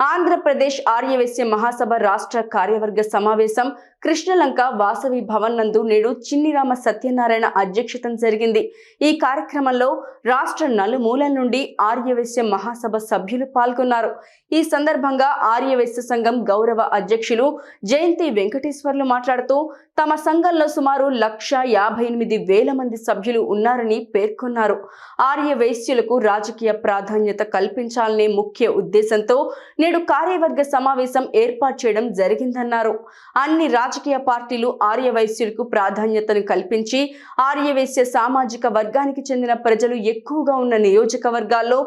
ఆంధ్రప్రదేశ్ ఆర్యవైశ్య మహాసభ రాష్ట్ర కార్యవర్గ సమావేశం కృష్ణలంక వాసవి భవన్ నందు నేడు చిన్నిరామ సత్యనారాయణ అధ్యక్షతన జరిగింది. ఈ కార్యక్రమంలో రాష్ట్ర నలుమూలల నుండి ఆర్యవైశ్య మహాసభ సభ్యులు పాల్గొన్నారు. ఈ సందర్భంగా ఆర్యవైశ్య సంఘం గౌరవ అధ్యక్షులు జయంతి వెంకటేశ్వర్లు మాట్లాడుతూ తమ సంఘంలో సుమారు లక్ష యాభై ఎనిమిది వేల మంది సభ్యులు ఉన్నారని పేర్కొన్నారు. ఆర్య వైశ్యులకు రాజకీయ ప్రాధాన్యత కల్పించాలనే ముఖ్య ఉద్దేశంతో నేడు కార్యవర్గ సమావేశం ఏర్పాటు చేయడం జరిగిందన్నారు. అన్ని రాజకీయ పార్టీలు ఆర్య వైశ్యులకు ప్రాధాన్యతను కల్పించి ఆర్యవైశ్య సామాజిక వర్గానికి చెందిన ప్రజలు ఎక్కువగా ఉన్న నియోజకవర్గాల్లో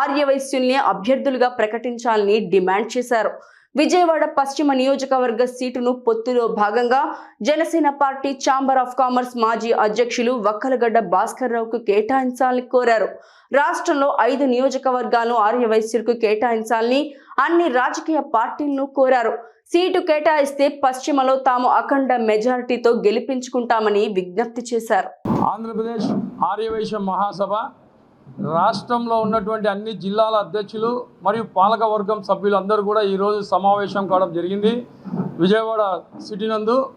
ఆర్య వైశ్యుల్ని అభ్యర్థులుగా ప్రకటించాలని డిమాండ్ చేశారు. విజయవాడ పశ్చిమ నియోజకవర్గ సీటును పొత్తులో భాగంగా Janasena party chamber of commerce మాజీ అధ్యక్షులు వక్కలగడ్డ భాస్కర్ రావుకు కేటాయించాలని కోరారు. రాష్ట్రంలో ఐదు నియోజకవర్గాలను ఆర్యవైశ్యులకు కేటాయించాలని అన్ని రాజకీయ పార్టీలను కోరారు. సీటు కేటాయిస్తే పశ్చిమలో తాము అఖండ మెజారిటీతో గెలిపించుకుంటామని విజ్ఞప్తి చేశారు. ఆంధ్రప్రదేశ్ ఆర్యవైశ్య మహాసభ రాష్ట్రంలో ఉన్నటువంటి అన్ని జిల్లాల అధ్యక్షులు మరియు పాలక వర్గం సభ్యులు అందరూ కూడా ఈరోజు సమావేశం కావడం జరిగింది. విజయవాడ సిటీ నందు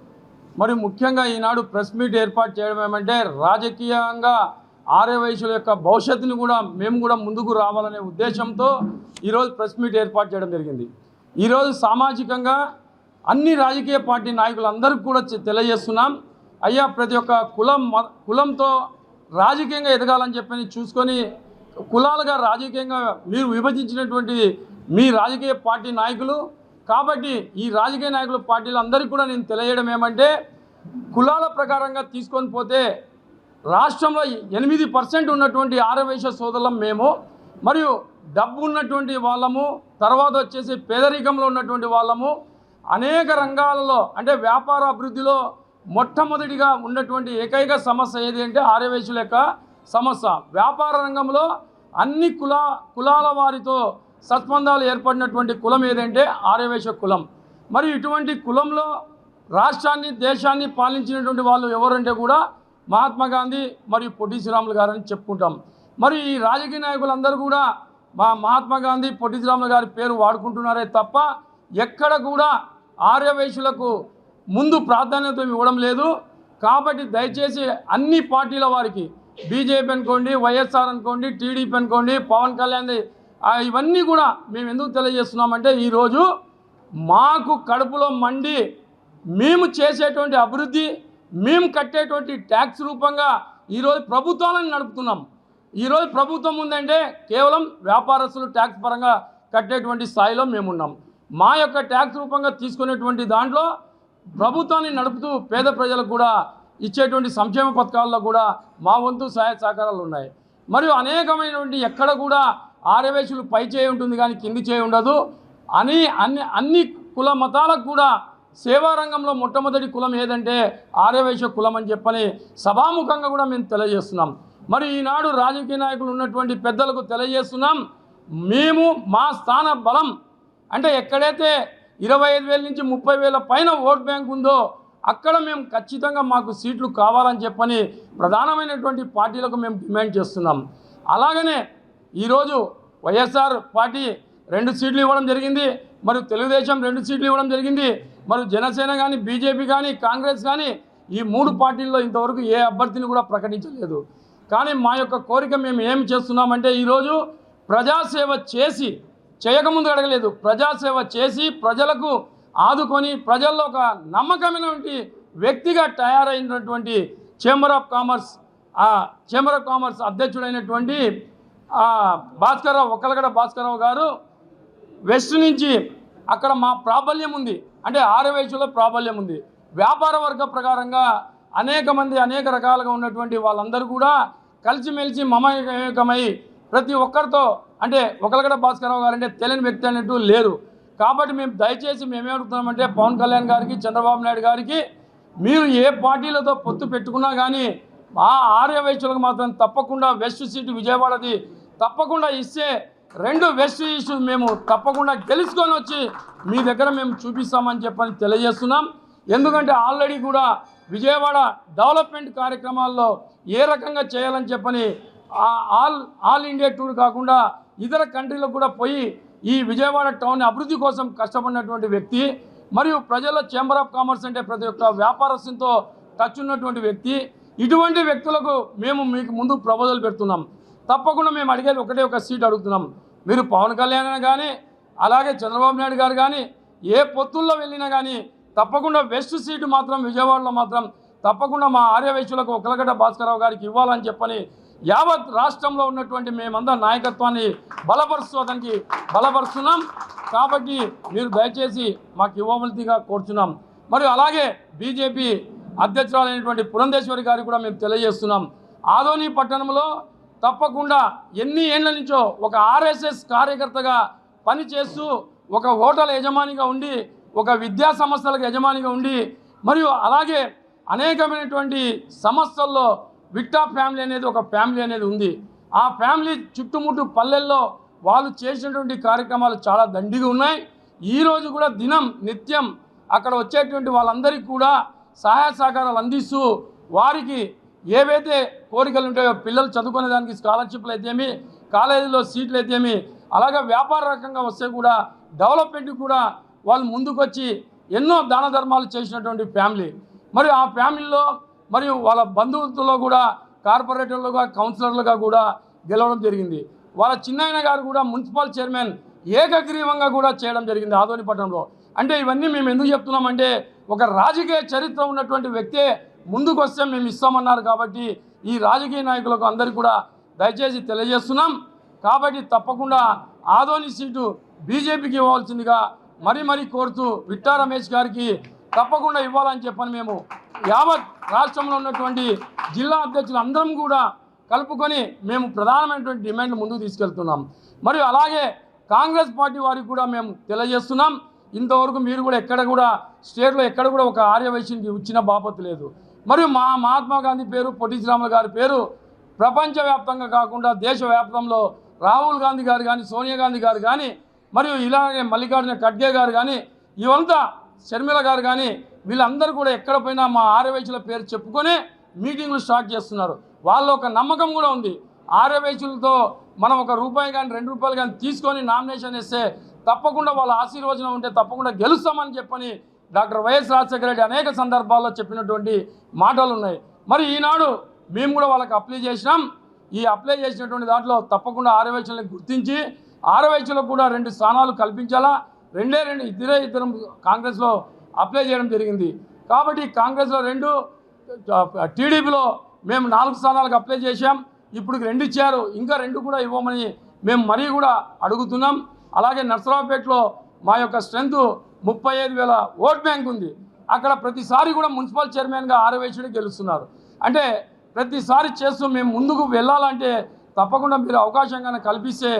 మరి ముఖ్యంగా ఈనాడు ప్రెస్ మీట్ ఏర్పాటు చేయడం ఏమంటే రాజకీయంగా ఆర్యవైశ్యుల యొక్క భవిష్యత్తుని కూడా మేము కూడా ముందుకు రావాలనే ఉద్దేశంతో ఈరోజు ప్రెస్ మీట్ ఏర్పాటు చేయడం జరిగింది. ఈరోజు సామాజికంగా అన్ని రాజకీయ పార్టీ నాయకులందరికీ కూడా తెలియజేస్తున్నాం. అయ్యా ప్రతి ఒక్క కులం మ- కులంతో రాజకీయంగా ఎదగాలని చెప్పని చూసుకొని కులాలుగా రాజకీయంగా మీరు విభజించినటువంటి మీ రాజకీయ పార్టీ నాయకులు. కాబట్టి ఈ రాజకీయ నాయకుల పార్టీలు అందరికీ కూడా నేను తెలియజేయడం ఏమంటే కులాల ప్రకారంగా తీసుకొని పోతే రాష్ట్రంలో ఎనిమిది పర్సెంట్ ఉన్నటువంటి ఆరవేశ సోదరులం మేము. మరియు డబ్బు ఉన్నటువంటి వాళ్ళము తర్వాత వచ్చేసి పేదరికంలో ఉన్నటువంటి వాళ్ళము అనేక రంగాలలో అంటే వ్యాపార అభివృద్ధిలో మొట్టమొదటిగా ఉన్నటువంటి ఏకైక సమస్య ఏది అంటే ఆర్యవేశుల యొక్క సమస్య. వ్యాపార రంగంలో అన్ని కుల కులాల వారితో సత్బంధాలు ఏర్పడినటువంటి కులం ఏదంటే ఆర్యవేశ కులం. మరి ఇటువంటి కులంలో రాష్ట్రాన్ని దేశాన్ని పాలించినటువంటి వాళ్ళు ఎవరంటే కూడా మహాత్మా గాంధీ మరియు పొట్టి శ్రీరాములు గారని చెప్పుకుంటాం. మరి ఈ రాజకీయ నాయకులందరూ కూడా మా మహాత్మా గాంధీ పొట్టి శ్రీరాములు గారి పేరు వాడుకుంటున్నారే తప్ప ఎక్కడ కూడా ఆర్యవేశులకు ముందు ప్రాధాన్యత ఇవ్వడం లేదు. కాబట్టి దయచేసి అన్ని పార్టీల వారికి బీజేపీ అనుకోండి వైఎస్ఆర్ అనుకోండి టీడీపీ అనుకోండి పవన్ కళ్యాణ్ ఇవన్నీ కూడా మేము ఎందుకు తెలియజేస్తున్నామంటే ఈరోజు మాకు కడుపులో మండి మేము చేసేటువంటి అభివృద్ధి మేము కట్టేటువంటి ట్యాక్స్ రూపంగా ఈరోజు ప్రభుత్వాలను నడుపుతున్నాం. ఈరోజు ప్రభుత్వం ఉందంటే కేవలం వ్యాపారస్తులు ట్యాక్స్ పరంగా కట్టేటువంటి స్థాయిలో మేమున్నాం. మా యొక్క ట్యాక్స్ రూపంగా తీసుకునేటువంటి దాంట్లో ప్రభుత్వాన్ని నడుపుతూ పేద ప్రజలకు కూడా ఇచ్చేటువంటి సంక్షేమ పథకాల్లో కూడా మా వంతు సహాయ సహకారాలు ఉన్నాయి. మరియు అనేకమైనటువంటి ఎక్కడ కూడా ఆర్యవేశులు పై చేయి ఉంటుంది కానీ కింది చేయి ఉండదు. అని అన్ని అన్ని కుల మతాలకు కూడా సేవా రంగంలో మొట్టమొదటి కులం ఏదంటే ఆర్యవైశ్య కులం అని చెప్పని సభాముఖంగా కూడా మేము తెలియజేస్తున్నాం. మరి ఈనాడు రాజకీయ నాయకులు ఉన్నటువంటి పెద్దలకు తెలియజేస్తున్నాం. మేము మా స్థాన బలం అంటే ఎక్కడైతే ఇరవై ఐదు వేల నుంచి ముప్పై వేల పైన ఓట్ బ్యాంక్ ఉందో అక్కడ మేము ఖచ్చితంగా మాకు సీట్లు కావాలని చెప్పని ప్రధానమైనటువంటి పార్టీలకు మేము డిమాండ్ చేస్తున్నాం. అలాగనే ఈరోజు వైఎస్ఆర్ పార్టీ రెండు సీట్లు ఇవ్వడం జరిగింది మరియు తెలుగుదేశం రెండు సీట్లు ఇవ్వడం జరిగింది మరి జనసేన కానీ బీజేపీ కానీ కాంగ్రెస్ కానీ ఈ మూడు పార్టీల్లో ఇంతవరకు ఏ అభ్యర్థిని కూడా ప్రకటించలేదు. కానీ మా యొక్క కోరిక మేము ఏం చేస్తున్నామంటే ఈరోజు ప్రజాసేవ చేసి చేయకముందు అడగలేదు. ప్రజాసేవ చేసి ప్రజలకు ఆదుకొని ప్రజల్లో ఒక నమ్మకమైనటువంటి వ్యక్తిగా తయారైనటువంటి చేంబర్ ఆఫ్ కామర్స్ ఆ చేంబర్ ఆఫ్ కామర్స్ అధ్యక్షుడైనటువంటి భాస్కర్రావు ఒక్కలగడ భాస్కర్రావు గారు వెస్ట్ నుంచి అక్కడ మా ప్రాబల్యం ఉంది. అంటే ఆరవేశంలో ప్రాబల్యం ఉంది. వ్యాపార వర్గ ప్రకారంగా అనేక మంది అనేక రకాలుగా ఉన్నటువంటి వాళ్ళందరూ కూడా కలిసిమెలిసి మమేకమై ప్రతి ఒక్కరితో అంటే ఒకరికడ భాస్కరరావు గారు అంటే తెలియని వ్యక్తి అన్నట్టు లేరు కాబట్టి మేము దయచేసి మేమేమడుగుతున్నామంటే పవన్ కళ్యాణ్ గారికి చంద్రబాబు నాయుడు గారికి మీరు ఏ పార్టీలతో పొత్తు పెట్టుకున్నా కానీ ఆ ఆర్య వైశ్యులకు మాత్రం తప్పకుండా వెస్ట్ సీటు విజయవాడది. తప్పకుండా ఇస్తే రెండు వెస్ట్ ఇష్యూ మేము తప్పకుండా గెలుచుకొని వచ్చి మీ దగ్గర మేము చూపిస్తామని చెప్పని తెలియజేస్తున్నాం. ఎందుకంటే ఆల్రెడీ కూడా విజయవాడ డెవలప్మెంట్ కార్యక్రమాల్లో ఏ రకంగా చేయాలని చెప్పని ఆల్ ఆల్ ఇండియా టూర్ కాకుండా ఇతర కంట్రీలకు కూడా పోయి ఈ విజయవాడ టౌన్ అభివృద్ధి కోసం కష్టపడినటువంటి వ్యక్తి మరియు ప్రజల చేంబర్ ఆఫ్ కామర్స్ అంటే ప్రతి ఒక్క వ్యాపారస్తుతో టచ్ ఉన్నటువంటి వ్యక్తి. ఇటువంటి వ్యక్తులకు మేము మీకు ముందు ప్రపోజల్ పెడుతున్నాం. తప్పకుండా మేము అడిగేది ఒకటే ఒక సీట్ అడుగుతున్నాం. మీరు పవన్ కళ్యాణ్ కానీ అలాగే చంద్రబాబు నాయుడు గారు కానీ ఏ పొత్తుల్లో వెళ్ళినా కానీ తప్పకుండా వెస్ట్ సీటు మాత్రం విజయవాడలో మాత్రం తప్పకుండా మా ఆర్యవైశ్యులకు ఒకలగడ్డ భాస్కరరావు గారికి ఇవ్వాలని చెప్పని యావత్ రాష్ట్రంలో ఉన్నటువంటి మేమందరం నాయకత్వాన్ని బలపరుస్తూ బలపరుస్తున్నాం. కాబట్టి మీరు దయచేసి మాకు ఇవ్వవలసిగా కోరుచున్నాం. మరియు అలాగే బీజేపీ అధ్యక్షురాలైనటువంటి పురంధేశ్వరి గారికి కూడా మేము తెలియజేస్తున్నాం. ఆదోని పట్టణంలో తప్పకుండా ఎన్ని ఏళ్ళ నుంచో ఒక ఆర్ఎస్ఎస్ కార్యకర్తగా పనిచేస్తూ ఒక హోటల్ యజమానిగా ఉండి ఒక విద్యా సంస్థలకు యజమానిగా ఉండి మరియు అలాగే అనేకమైనటువంటి సంస్థల్లో విక్టా ఫ్యామిలీ అనేది ఒక ఫ్యామిలీ అనేది ఉంది. ఆ ఫ్యామిలీ చుట్టుముట్టు పల్లెల్లో వాళ్ళు చేసినటువంటి కార్యక్రమాలు చాలా దండిగా ఉన్నాయి. ఈరోజు కూడా దినం నిత్యం అక్కడ వచ్చేటువంటి వాళ్ళందరికీ కూడా సహాయ సహకారాలు అందిస్తూ వారికి ఏవైతే కోరికలు ఉంటాయో పిల్లలు చదువుకునే దానికి స్కాలర్షిప్లు అయితేమి కాలేజీలో సీట్లు అయితేమి అలాగే వ్యాపార రకంగా వస్తే కూడా డెవలప్మెంట్ కూడా వాళ్ళు ముందుకొచ్చి ఎన్నో దాన ధర్మాలు చేసినటువంటి ఫ్యామిలీ. మరియు ఆ ఫ్యామిలీలో మరియు వాళ్ళ బంధువులతో కూడా కార్పొరేటర్లుగా కౌన్సిలర్లుగా కూడా గెలవడం జరిగింది. వాళ్ళ చిన్నాయన గారు కూడా మున్సిపల్ చైర్మన్ ఏకగ్రీవంగా కూడా చేయడం జరిగింది ఆదోని పట్టణంలో. అంటే ఇవన్నీ మేము ఎందుకు చెప్తున్నామంటే ఒక రాజకీయ చరిత్ర ఉన్నటువంటి వ్యక్తే ముందుకు వస్తే మేము ఇస్తామన్నారు కాబట్టి ఈ రాజకీయ నాయకులకు అందరికీ కూడా దయచేసి తెలియజేస్తున్నాం. కాబట్టి తప్పకుండా ఆదోని సీటు బీజేపీకి ఇవ్వాల్సిందిగా మరీ మరీ కోరుతూ విట్టా రమేష్ గారికి తప్పకుండా ఇవ్వాలని చెప్పని మేము యావత్ రాష్ట్రంలో ఉన్నటువంటి జిల్లా అధ్యక్షులు అందరం కూడా కలుపుకొని మేము ప్రధానమైనటువంటి డిమాండ్ ముందుకు తీసుకెళ్తున్నాం. మరియు అలాగే కాంగ్రెస్ పార్టీ వారికి కూడా మేము తెలియజేస్తున్నాం. ఇంతవరకు మీరు కూడా ఎక్కడ కూడా స్టేట్లో ఎక్కడ కూడా ఒక ఆర్యవైశ్యునికి ఇచ్చిన బాపత్ లేదు. మరియు మా మహాత్మా గాంధీ పేరు పొట్టి శ్రీరాములు గారి పేరు ప్రపంచవ్యాప్తంగా కాకుండా దేశవ్యాప్తంలో రాహుల్ గాంధీ గారు కానీ సోనియా గాంధీ గారు కానీ మరియు ఇలాగే మల్లికార్జున ఖడ్గే గారు కానీ ఇవంతా షర్మిల గారు కానీ వీళ్ళందరూ కూడా ఎక్కడ పోయినా మా ఆర్యవైశ్యుల పేరు చెప్పుకొని మీటింగ్లు స్టార్ట్ చేస్తున్నారు. వాళ్ళ ఒక నమ్మకం కూడా ఉంది. ఆర్యవైశ్యులతో మనం ఒక రూపాయి కానీ రెండు రూపాయలు కానీ తీసుకొని నామినేషన్ వేస్తే తప్పకుండా వాళ్ళ ఆశీర్వచనం ఉంటే తప్పకుండా గెలుస్తామని చెప్పని డాక్టర్ వైఎస్ రాజశేఖర రెడ్డి అనేక సందర్భాల్లో చెప్పినటువంటి మాటలు ఉన్నాయి. మరి ఈనాడు మేము కూడా వాళ్ళకి అప్లై చేసినాం. ఈ అప్లై చేసినటువంటి దాంట్లో తప్పకుండా ఆరవైశ్యులను గుర్తించి ఆరవైచులకు కూడా రెండు స్థానాలు కల్పించాలా? రెండే రెండు ఇద్దరే ఇద్దరం కాంగ్రెస్లో అప్లై చేయడం జరిగింది. కాబట్టి కాంగ్రెస్లో రెండు టీడీపీలో మేము నాలుగు స్థానాలకు అప్లై చేశాం. ఇప్పుడు రెండు ఇచ్చారు. ఇంకా రెండు కూడా ఇవ్వమని మేము మరీ కూడా అడుగుతున్నాం. అలాగే నర్సరావుపేటలో మా యొక్క స్ట్రెంత్ ముప్పై ఐదు వేల ఓట్ బ్యాంక్ ఉంది. అక్కడ ప్రతిసారి కూడా మున్సిపల్ చైర్మన్గా ఆరవేసుడు గెలుస్తున్నారు. అంటే ప్రతిసారి చేస్తూ మేము ముందుకు వెళ్ళాలంటే తప్పకుండా మీరు అవకాశంగా కల్పిస్తే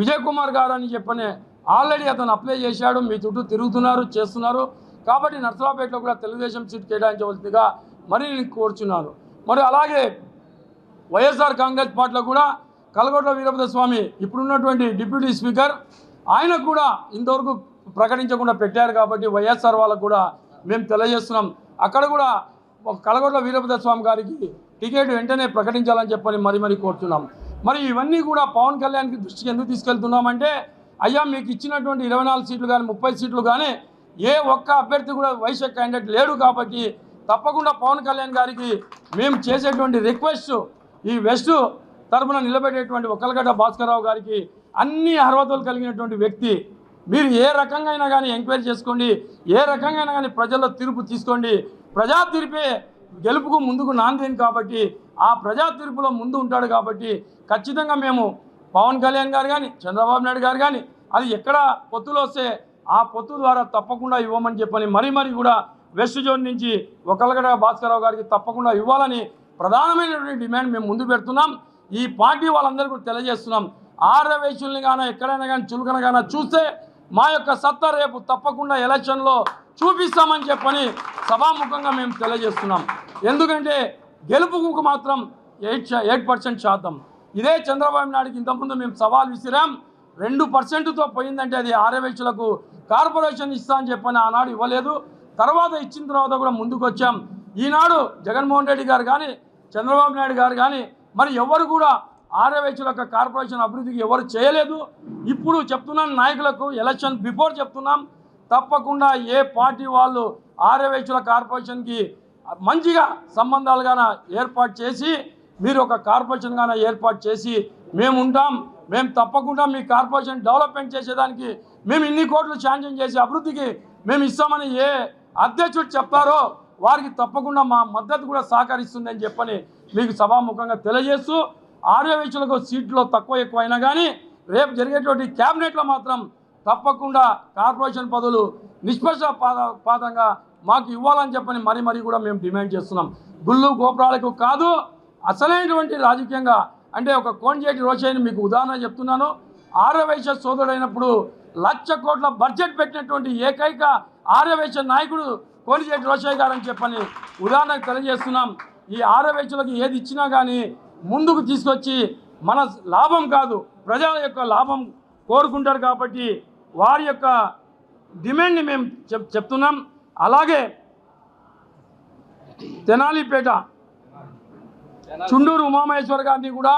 విజయ్ కుమార్ గారు అని చెప్పని ఆల్రెడీ అతను అప్లై చేశాడు. మీ చుట్టూ తిరుగుతున్నారు చేస్తున్నారు. కాబట్టి నర్సరావుపేటలో కూడా తెలుగుదేశం సీట్ కేటాయించవలసిందిగా మరి నేను కోరుచున్నాను. మరి అలాగే వైఎస్ఆర్ కాంగ్రెస్ పార్టీలో కూడా కలగొట్ల వీరభద్ర స్వామి ఇప్పుడున్నటువంటి డిప్యూటీ స్పీకర్ ఆయన కూడా ఇంతవరకు ప్రకటించకుండా పెట్టారు కాబట్టి వైఎస్ఆర్ వాళ్ళకు కూడా మేము తెలియజేస్తున్నాం. అక్కడ కూడా కలగొట్ల వీరభద్ర స్వామి గారికి టికెట్ వెంటనే ప్రకటించాలని చెప్పని మరి మరి కోరుతున్నాం మరి ఇవన్నీ కూడా పవన్ కళ్యాణ్కి దృష్టికి ఎందుకు తీసుకెళ్తున్నామంటే అయ్యా మీకు ఇచ్చినటువంటి ఇరవై నాలుగు సీట్లు కానీ ముప్పై సీట్లు కానీ ఏ ఒక్క అభ్యర్థి కూడా వైశ్య క్యాండిడేట్ లేడు కాబట్టి తప్పకుండా పవన్ కళ్యాణ్ గారికి మేము చేసేటువంటి రిక్వెస్ట్ ఈ వెస్ట్ తరపున నిలబెట్టేటువంటి ఒక్కలగడ్డ భాస్కరరావు గారికి అన్ని అర్హతలు కలిగినటువంటి వ్యక్తి. మీరు ఏ రకంగా అయినా కానీ ఎంక్వైరీ చేసుకోండి. ఏ రకంగా అయినా కానీ ప్రజల్లో తీర్పు తీసుకోండి. ప్రజా తీర్పే గెలుపుకు ముందుకు నాందేని కాబట్టి ఆ ప్రజా తీర్పులో ముందు ఉంటాడు కాబట్టి ఖచ్చితంగా మేము పవన్ కళ్యాణ్ గారు కానీ చంద్రబాబు నాయుడు గారు కానీ అది ఎక్కడ పొత్తులు వస్తే ఆ పొత్తు ద్వారా తప్పకుండా ఇవ్వమని చెప్పని మరీ మరీ కూడా వెస్ట్ జోన్ నుంచి ఒకలగడ భాస్కరరావు గారికి తప్పకుండా ఇవ్వాలని ప్రధానమైనటువంటి డిమాండ్ మేము ముందు పెడుతున్నాం. ఈ పార్టీ వాళ్ళందరికీ కూడా తెలియజేస్తున్నాం. ఆర్యవేశ్యుల్ని కానీ ఎక్కడైనా కానీ చులకనగాన చూస్తే మా యొక్క సత్తా రేపు తప్పకుండా ఎలక్షన్లో చూపిస్తామని చెప్పని సభాముఖంగా మేము తెలియజేస్తున్నాం. ఎందుకంటే గెలుపుకు మాత్రం ఎయిట్ ఎయిట్ పర్సెంట్ శాతం. ఇదే చంద్రబాబు నాయుడుకి ఇంతకుముందు మేము సవాల్ విసిరాం. రెండు పర్సెంట్తో పోయిందంటే అది ఆర్యవేక్షులకు కార్పొరేషన్ ఇస్తా అని చెప్పని ఆనాడు ఇవ్వలేదు. తర్వాత ఇచ్చిన తర్వాత కూడా ముందుకు వచ్చాం. ఈనాడు జగన్మోహన్ రెడ్డి గారు కానీ చంద్రబాబు నాయుడు గారు కానీ మరి ఎవరు కూడా ఆర్యవేచుల యొక్క కార్పొరేషన్ అభివృద్ధికి ఎవరు చేయలేదు. ఇప్పుడు చెప్తున్నాం నాయకులకు ఎలక్షన్ బిఫోర్ చెప్తున్నాం. తప్పకుండా ఏ పార్టీ వాళ్ళు ఆర్యవేచుల కార్పొరేషన్కి మంచిగా సంబంధాలుగాన ఏర్పాటు చేసి మీరు ఒక కార్పొరేషన్గా ఏర్పాటు చేసి మేము ఉంటాం మేము తప్పకుండా మీ కార్పొరేషన్ డెవలప్మెంట్ చేసేదానికి మేము ఇన్ని కోట్లు శాంక్షన్ చేసి అభివృద్ధికి మేము ఇస్తామని ఏ అధ్యక్షుడు చెప్తారో వారికి తప్పకుండా మా మద్దతు కూడా సహకరిస్తుందని చెప్పని మీకు సభాముఖంగా తెలియజేస్తూ ఆర్యవేక్షలకు సీట్లో తక్కువ ఎక్కువ అయినా కానీ రేపు జరిగేటువంటి క్యాబినెట్లో మాత్రం తప్పకుండా కార్పొరేషన్ పదవులు నిష్పక్షపాతంగా మాకు ఇవ్వాలని చెప్పని మరీ మరీ కూడా మేము డిమాండ్ చేస్తున్నాం. గుళ్ళు గోపురాలకు కాదు అసలైనటువంటి రాజకీయంగా అంటే ఒక కోంజేటి రోషయ్యని మీకు ఉదాహరణ చెప్తున్నాను. ఆర్యవైశ్య సోదరుడైనప్పుడు లక్ష కోట్ల బడ్జెట్ పెట్టినటువంటి ఏకైక ఆర్యవైశ్య నాయకుడు కోనిజేటి రోషయ్య గారు అని చెప్పని ఉదాహరణకు తెలియజేస్తున్నాం. ఈ ఆర్యవైశ్యులకు ఏది ఇచ్చినా కానీ ముందుకు తీసుకొచ్చి మన లాభం కాదు ప్రజల యొక్క లాభం కోరుకుంటారు కాబట్టి వారి యొక్క డిమాండ్ని మేము చెప్ చెప్తున్నాం. అలాగే తెనాలిపేట చుండూరు ఉమామహేశ్వర్ గారిని కూడా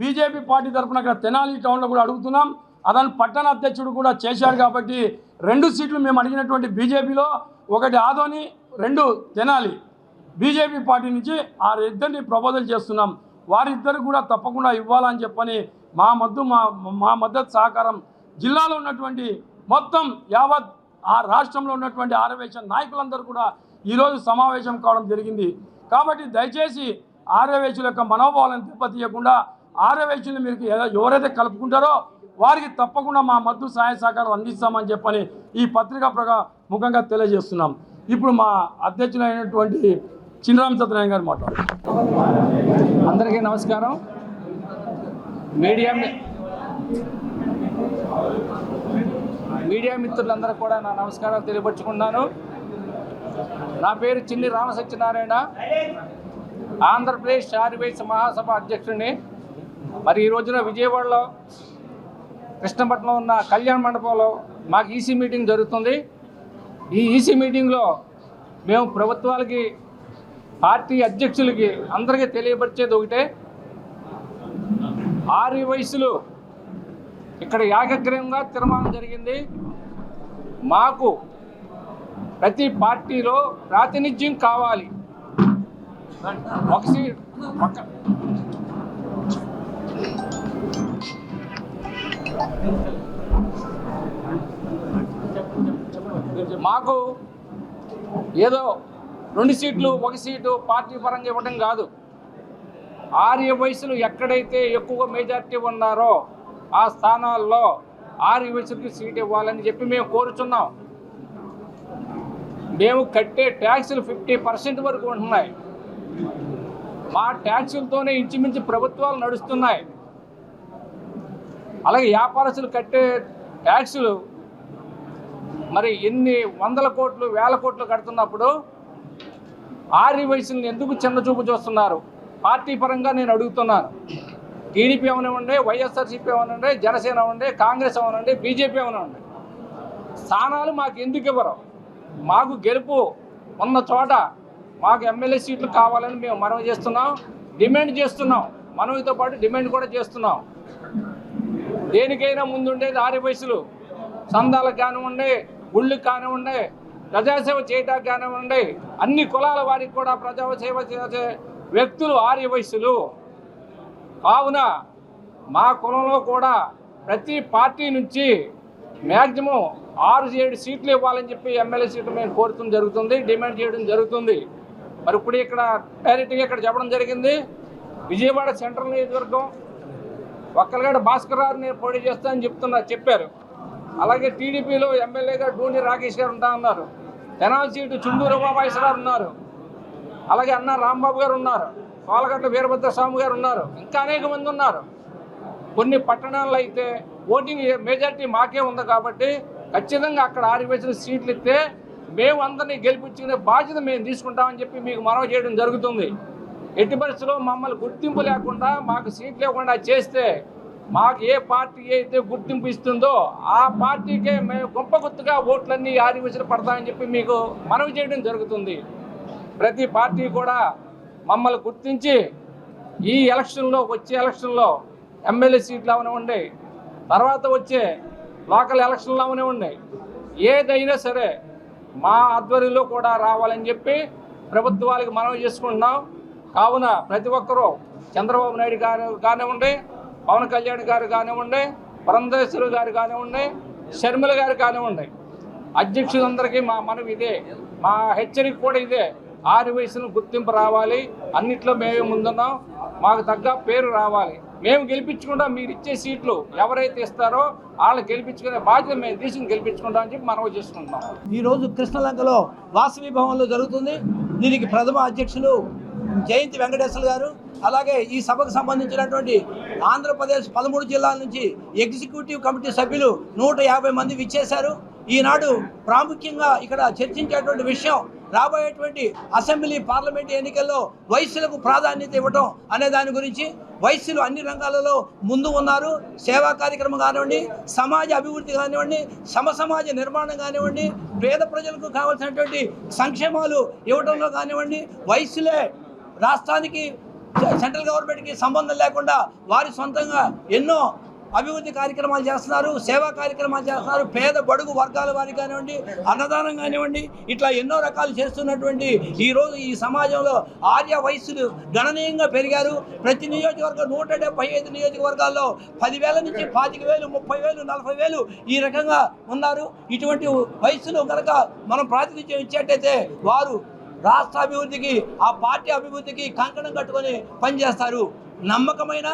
బీజేపీ పార్టీ తరఫున అక్కడ తెనాలి టౌన్లో కూడా అడుగుతున్నాం. అతను పట్టణ అధ్యక్షుడు కూడా చేశాడు కాబట్టి రెండు సీట్లు మేము అడిగినటువంటి బీజేపీలో ఒకటి ఆదోని రెండు తెనాలి. బీజేపీ పార్టీ నుంచి ఆ ఇద్దరిని ప్రపోజల్ చేస్తున్నాం. వారిద్దరు కూడా తప్పకుండా ఇవ్వాలని చెప్పని మా మద్దు మా మా మద్దతు సహకారం జిల్లాలో ఉన్నటువంటి మొత్తం యావత్ ఆ రాష్ట్రంలో ఉన్నటువంటి ఆరవేశ నాయకులందరూ కూడా ఈరోజు సమావేశం కావడం జరిగింది. కాబట్టి దయచేసి ఆర్యవేశుల యొక్క మనోభావాలను దెబ్బతీయకుండా ఆర్యవేశులు మీరు ఎవరైతే కలుపుకుంటారో వారికి తప్పకుండా మా మద్దతు సహాయ సహకారం అందిస్తామని చెప్పని ఈ పత్రికా ప్రకా ముఖంగా తెలియజేస్తున్నాం. ఇప్పుడు మా అధ్యక్షులైనటువంటి చిన్నరామ సత్యనారాయణ గారు మాట్లాడారు అందరికీ నమస్కారం. మీడియా మీడియా మిత్రులందరూ కూడా నా నమస్కారం తెలియపరుచుకున్నాను నా పేరు చిన్ని రామసత్యనారాయణ. ఆంధ్రప్రదేశ్ ఆర్యవైశ్య మహాసభ అధ్యక్షుడిని. మరి ఈ రోజున విజయవాడలో కృష్ణపట్నంలో ఉన్న కళ్యాణ మండపంలో మాకు ఈసీ మీటింగ్ జరుగుతుంది. ఈ ఈసీ మీటింగ్లో మేము ప్రభుత్వాలకి పార్టీ అధ్యక్షులకి అందరికీ తెలియపరిచేది ఒకటే. ఆరు వయసులు ఇక్కడ ఏకగ్రీవంగా తీర్మానం జరిగింది. మాకు ప్రతి పార్టీలో ప్రాతినిధ్యం కావాలి. ఒక సీట్ మాకు ఏదో రెండు సీట్లు ఒక సీటు పార్టీ పరంగా ఇవ్వడం కాదు. ఆర్య వయసులు ఎక్కడైతే ఎక్కువ మెజార్టీ ఉన్నారో ఆ స్థానాల్లో ఆర్య వయసులకి సీట్ ఇవ్వాలని చెప్పి మేము కోరుచున్నాం. మేము కట్టే ట్యాక్సులు ఫిఫ్టీ పర్సెంట్ వరకు ఉంటున్నాయి. మా ట్యాక్సులతోనే ఇంచుమించు ప్రభుత్వాలు నడుస్తున్నాయి. అలాగే వ్యాపారస్తులు కట్టే ట్యాక్సులు మరి ఎన్ని వందల కోట్లు వేల కోట్లు కడుతున్నప్పుడు ఆర్య వయసులను ఎందుకు చిన్న చూపు చూస్తున్నారు? పార్టీ పరంగా నేను అడుగుతున్నాను. టీడీపీ అవనివ్వండి వైఎస్ఆర్సీపీ అవనండి జనసేన అవ్వండి కాంగ్రెస్ అవనండి బీజేపీ అవనండి స్థానాలు మాకు ఎందుకు ఇవ్వరు? మాకు గెలుపు ఉన్న చోట మాకు ఎమ్మెల్యే సీట్లు కావాలని మేము మనవి చేస్తున్నాం డిమాండ్ చేస్తున్నాం. మనవితో పాటు డిమాండ్ కూడా చేస్తున్నాం. దేనికైనా ముందుండేది ఆర్య వయసులు సందాలకు కానివ్వండి గుళ్ళకి కానివ్వండి ప్రజాసేవ చేయడానికి కానివ్వండి అన్ని కులాల వారికి కూడా ప్రజాసేవ చేసే వ్యక్తులు ఆర్య వయసులు కావున మా కులంలో కూడా ప్రతి పార్టీ నుంచి మ్యాక్సిమం ఆరు ఏడు సీట్లు ఇవ్వాలని చెప్పి ఎమ్మెల్యే సీట్లు మేము కోరుతుంది జరుగుతుంది డిమాండ్ చేయడం జరుగుతుంది. మరి ఇప్పుడు ఇక్కడ డైరెక్ట్గా ఇక్కడ చెప్పడం జరిగింది. విజయవాడ సెంట్రల్ నియోజకవర్గం ఒక్కలగాడ భాస్కర్ రావు నేను పోటీ చేస్తానని చెప్తున్నా చెప్పారు. అలాగే టీడీపీలో ఎమ్మెల్యేగా డూని రాకేష్ గారు ఉంటా ఉన్నారు తెనాలి సీటు చుండూరు బాబాయిశ్వరావు ఉన్నారు. అలాగే అన్న రాంబాబు గారు ఉన్నారు. పాలగట్ల వీరభద్రస్వామి గారు ఉన్నారు. ఇంకా అనేక మంది ఉన్నారు. కొన్ని పట్టణాల్లో అయితే ఓటింగ్ మెజార్టీ మాకే ఉంది కాబట్టి ఖచ్చితంగా అక్కడ ఆరు సీట్లు ఇస్తే మేము అందరినీ గెలిపించుకునే బాధ్యత మేము తీసుకుంటామని చెప్పి మీకు మనవి చేయడం జరుగుతుంది. ఎట్టి పరిస్థితుల్లో మమ్మల్ని గుర్తింపు లేకుండా మాకు సీట్ లేకుండా చేస్తే మాకు ఏ పార్టీ అయితే గుర్తింపు ఇస్తుందో ఆ పార్టీకే మేము గొప్ప గుర్తుగా ఓట్లన్నీ ఆదివాసులు పడతామని చెప్పి మీకు మనవి చేయడం జరుగుతుంది. ప్రతి పార్టీ కూడా మమ్మల్ని గుర్తించి ఈ ఎలక్షన్లో వచ్చే ఎలక్షన్లో ఎమ్మెల్యే సీట్లు అవనివ్వండి తర్వాత వచ్చే లోకల్ ఎలక్షన్లు అవనివ్వండి ఏదైనా సరే మా ఆధ్వర్యంలో కూడా రావాలని చెప్పి ప్రభుత్వాలకు మనవి చేసుకుంటున్నాం. కావున ప్రతి ఒక్కరూ చంద్రబాబు నాయుడు గారు కానివ్వండి పవన్ కళ్యాణ్ గారు కానివ్వండి పురంధేశ్వరి గారు కానివ్వండి షర్మిల గారు కానివ్వండి అధ్యక్షులందరికీ మా మనవి ఇదే. మా హెచ్చరిక కూడా ఇదే. ఆరు వయసును గుర్తింపు రావాలి. అన్నిట్లో మేమే ముందున్నాం. మాకు తగ్గ పేరు రావాలి. మేము గెలిపించకుండా మీరు ఇచ్చే సీట్లు ఎవరైతే ఇస్తారో వాళ్ళు గెలిపించుకునే బాధ్యత మేము తీసుకుని గెలిపించుకుంటామని చెప్పి మనవి చేసుకుంటాం ఈరోజు కృష్ణలంకలో వాసవి భవన్లో జరుగుతుంది. దీనికి ప్రథమ అధ్యక్షులు జయంతి వెంకటేశ్వర గారు అలాగే ఈ సభకు సంబంధించినటువంటి ఆంధ్రప్రదేశ్ పదమూడు జిల్లాల నుంచి ఎగ్జిక్యూటివ్ కమిటీ సభ్యులు నూట యాభై మంది విచ్చేశారు. ఈనాడు ప్రాముఖ్యంగా ఇక్కడ చర్చించేటువంటి విషయం రాబోయేటువంటి అసెంబ్లీ పార్లమెంట్ ఎన్నికల్లో వయస్సులకు ప్రాధాన్యత ఇవ్వటం అనే దాని గురించి వయస్సులు అన్ని రంగాలలో ముందు ఉన్నారు. సేవా కార్యక్రమం కానివ్వండి సమాజ అభివృద్ధి కానివ్వండి సమసమాజ నిర్మాణం కానివ్వండి పేద ప్రజలకు కావాల్సినటువంటి సంక్షేమాలు ఇవ్వడంలో కానివ్వండి వయస్సులే రాష్ట్రానికి సెంట్రల్ గవర్నమెంట్కి సంబంధం లేకుండా వారి సొంతంగా ఎన్నో అభివృద్ధి కార్యక్రమాలు చేస్తున్నారు సేవా కార్యక్రమాలు చేస్తున్నారు పేద బడుగు వర్గాల వారి కానివ్వండి అన్నదానం కానివ్వండి ఇట్లా ఎన్నో రకాలు చేస్తున్నటువంటి ఈ రోజు ఈ సమాజంలో ఆర్య వయస్సులు గణనీయంగా పెరిగారు. ప్రతి నియోజకవర్గం నూట డెబ్బై ఐదు నియోజకవర్గాల్లో పదివేల నుంచి పాతిక వేలు ముప్పై వేలు నలభై వేలు ఈ రకంగా ఉన్నారు. ఇటువంటి వయస్సులు కనుక మనం ప్రాతినిధ్యం ఇచ్చేటైతే వారు రాష్ట్ర అభివృద్ధికి ఆ పార్టీ అభివృద్ధికి కంకణం కట్టుకొని పనిచేస్తారు. నమ్మకమైన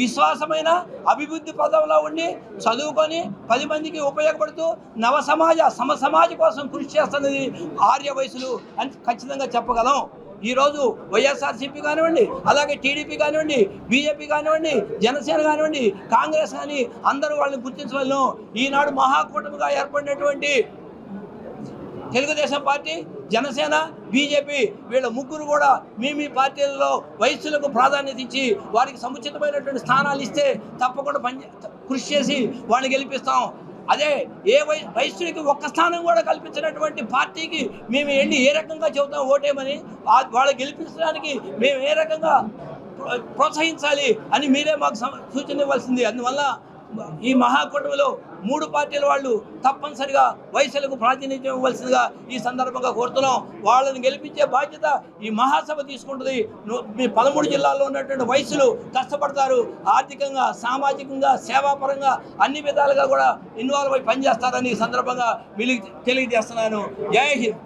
విశ్వాసమైన అభివృద్ధి పదంలో ఉండి చదువుకొని పది మందికి ఉపయోగపడుతూ నవ సమాజ సమ సమాజ కోసం కృషి చేస్తున్నది ఆర్య వయసులు అని ఖచ్చితంగా చెప్పగలం. ఈరోజు వైఎస్ఆర్సీపీ కానివ్వండి అలాగే టీడీపీ కానివ్వండి బీజేపీ కానివ్వండి జనసేన కానివ్వండి కాంగ్రెస్ కానీ అందరూ వాళ్ళని గుర్తించవలను. ఈనాడు మహాకూటమిగా ఏర్పడినటువంటి తెలుగుదేశం పార్టీ జనసేన బీజేపీ వీళ్ళ ముగ్గురు కూడా మీ మీ పార్టీలలో వయస్సులకు ప్రాధాన్యత ఇచ్చి వారికి సముచితమైనటువంటి స్థానాలు ఇస్తే తప్పకుండా పని కృషి చేసి వాళ్ళని గెలిపిస్తాం. అదే ఏ వై వైశ్యుడికి ఒక్క స్థానం కూడా కల్పించినటువంటి పార్టీకి మేము వెళ్ళి ఏ రకంగా చెబుతాం ఓటేమని వాళ్ళు గెలిపించడానికి మేము ఏ రకంగా ప్రో- ప్రోత్సహించాలి అని మీరే మాకు సూచన ఇవ్వాల్సింది. అందువల్ల ఈ మహాకూటమిలో మూడు పార్టీల వాళ్ళు తప్పనిసరిగా వయసులకు ప్రాతినిధ్యం ఇవ్వాల్సిందిగా ఈ సందర్భంగా కోరుతున్నాం. వాళ్ళని గెలిపించే బాధ్యత ఈ మహాసభ తీసుకుంటుంది. మీ పదమూడు జిల్లాల్లో ఉన్నటువంటి వయసులు కష్టపడతారు. ఆర్థికంగా సామాజికంగా సేవాపరంగా అన్ని విధాలుగా కూడా ఇన్వాల్వ్ అయి పనిచేస్తారని ఈ సందర్భంగా తెలియజేస్తున్నాను. జై హింద్.